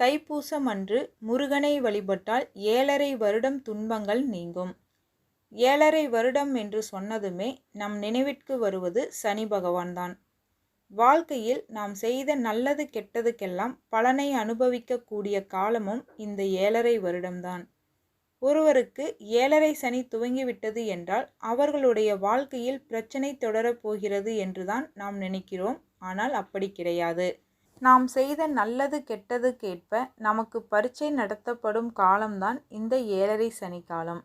தைப்பூசம் அன்று முருகனை வழிபட்டால் ஏழரை வருடம் துன்பங்கள் நீங்கும். ஏழரை வருடம் என்று சொன்னதுமே நம் நினைவிற்கு வருவது சனி பகவான்தான். வாழ்க்கையில் நாம் செய்த நல்லது கெட்டதுக்கெல்லாம் பலனை அனுபவிக்கக்கூடிய காலமும் இந்த ஏழரை வருடம்தான். ஒருவருக்கு ஏழரை சனி துவங்கிவிட்டது என்றால் அவர்களுடைய வாழ்க்கையில் பிரச்சனை தொடரப் போகிறது என்றுதான் நாம் நினைக்கிறோம். ஆனால் அப்படி கிடையாது. நாம் செய்த நல்லது கெட்டது கேட்ப நமக்கு பரீட்சை நடத்தப்படும் காலம்தான் இந்த ஏழரை சனி காலம்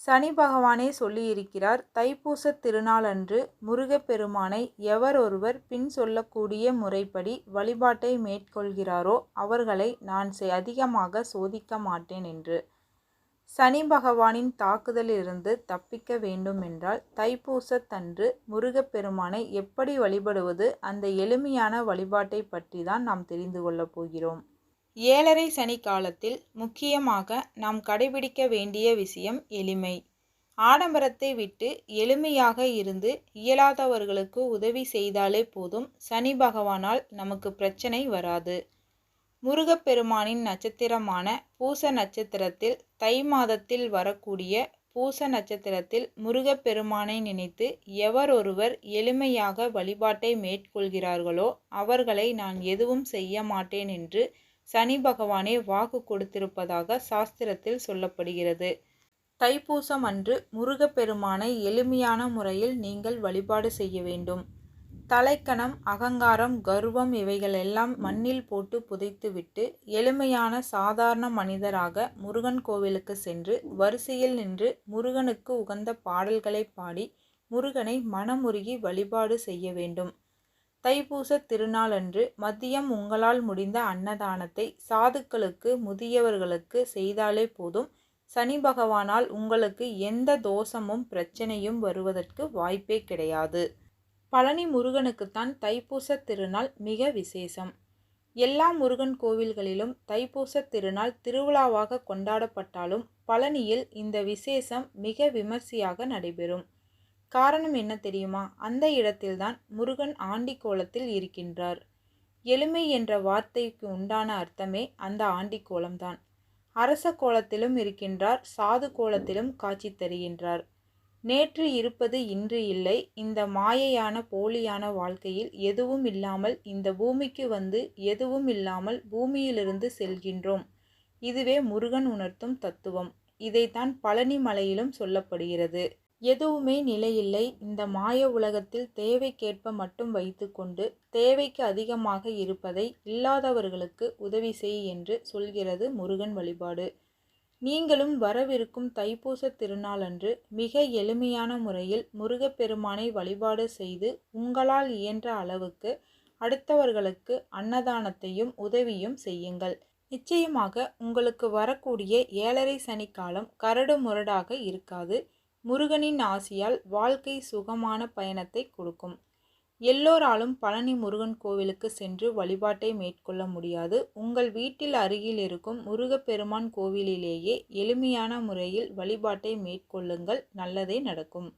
சனி பகவானே சொல்லியிருக்கிறார் தைப்பூச திருநாளன்று முருகப்பெருமானை எவர் ஒருவர் பின் சொல்லக்கூடிய முறைப்படி வழிபாட்டை மேற்கொள்கிறாரோ அவர்களை நான் அதிகமாக சோதிக்க மாட்டேன் என்று. சனி பகவானின் தாக்குதலிலிருந்து தப்பிக்க வேண்டுமென்றால் தைப்பூசத்தன்று முருகப்பெருமானை எப்படி வழிபடுவது அந்த எளிமையான வழிபாட்டை பற்றி தான் நாம் தெரிந்து கொள்ளப் போகிறோம். ஏழரை சனி காலத்தில் முக்கியமாக நாம் கடைபிடிக்க வேண்டிய விஷயம் எளிமை. ஆடம்பரத்தை விட்டு எளிமையாக இருந்து இயலாதவர்களுக்கு உதவி செய்தாலே போதும் சனி பகவானால் நமக்கு பிரச்சனை வராது. முருகப்பெருமானின் நட்சத்திரமான பூச நட்சத்திரத்தில் தை மாதத்தில் வரக்கூடிய பூச நட்சத்திரத்தில் முருகப்பெருமானை நினைத்து எவர் ஒருவர் எளிமையாக வழிபாட்டை மேற்கொள்கிறார்களோ அவர்களை நான் எதுவும் செய்ய மாட்டேன் என்று சனி பகவானே வாக்கு கொடுத்திருப்பதாக சாஸ்திரத்தில் சொல்லப்படுகிறது. தைப்பூசம் அன்று முருகப்பெருமானை எளிமையான முறையில் நீங்கள் வழிபாடு செய்ய வேண்டும். தலைக்கணம் அகங்காரம் கர்வம் இவைகளெல்லாம் மண்ணில் போட்டு புதைத்துவிட்டு எளிமையான சாதாரண மனிதராக முருகன் கோவிலுக்கு சென்று வரிசையில் நின்று முருகனுக்கு உகந்த பாடல்களை பாடி முருகனை மனமுருகி வழிபாடு செய்ய வேண்டும். தைப்பூச திருநாளன்று மதியம் உங்களால் முடிந்த அன்னதானத்தை சாதுக்களுக்கு முதியவர்களுக்கு செய்தாலே போதும். சனி பகவானால் உங்களுக்கு எந்த தோஷமும் பிரச்சனையும் வருவதற்கு வாய்ப்பே கிடையாது. பழனி முருகனுக்குத்தான் தைப்பூச திருநாள் மிக விசேஷம். எல்லா முருகன் கோவில்களிலும் தைப்பூச திருநாள் திருவிழாவாக கொண்டாடப்பட்டாலும் பழனியில் இந்த விசேஷம் மிக விமர்சையாக நடைபெறும். காரணம் என்ன தெரியுமா? அந்த இடத்தில்தான் முருகன் ஆண்டி கோலத்தில் இருக்கின்றார். எளிமை என்ற வார்த்தைக்கு உண்டான அர்த்தமே அந்த ஆண்டி கோலம்தான் அரச கோலத்திலும் இருக்கின்றார் சாது கோலத்திலும் காட்சி தருகின்றார். நேற்று இருப்பது இன்று இல்லை. இந்த மாயையான போலியான வாழ்க்கையில் எதுவும் இல்லாமல் இந்த பூமிக்கு வந்து எதுவும் இல்லாமல் பூமியிலிருந்து செல்கின்றோம். இதுவே முருகன் உணர்த்தும் தத்துவம். இதைத்தான் பழனி மலையிலும் சொல்லப்படுகிறது. எதுவுமே நிலையில்லை. இந்த மாய உலகத்தில் தேவைக்கேற்ப மட்டும் வைத்துக்கொண்டு தேவைக்கு அதிகமாக இருப்பதை இல்லாதவர்களுக்கு உதவி செய் என்று சொல்கிறது முருகன் வழிபாடு. நீங்களும் வரவிருக்கும் தைப்பூச திருநாளன்று மிக எளிமையான முறையில் முருகப்பெருமானை வழிபாடு செய்து உங்களால் இயன்ற அளவுக்கு அடுத்தவர்களுக்கு அன்னதானத்தையும் உதவியும் செய்யுங்கள். நிச்சயமாக உங்களுக்கு வரக்கூடிய ஏழரை சனிக்காலம் கரடு முரடாக இருக்காது. முருகனின் ஆசியால் வாழ்க்கை சுகமான பயணத்தை கொடுக்கும். எல்லோராலும் பழனி முருகன் கோவிலுக்கு சென்று வழிபாட்டை மேற்கொள்ள முடியாது. உங்கள் வீட்டில் அருகில் இருக்கும் முருகப்பெருமான் கோவிலிலேயே எளிமையான முறையில் வழிபாட்டை மேற்கொள்ளுங்கள். நல்லதே நடக்கும்.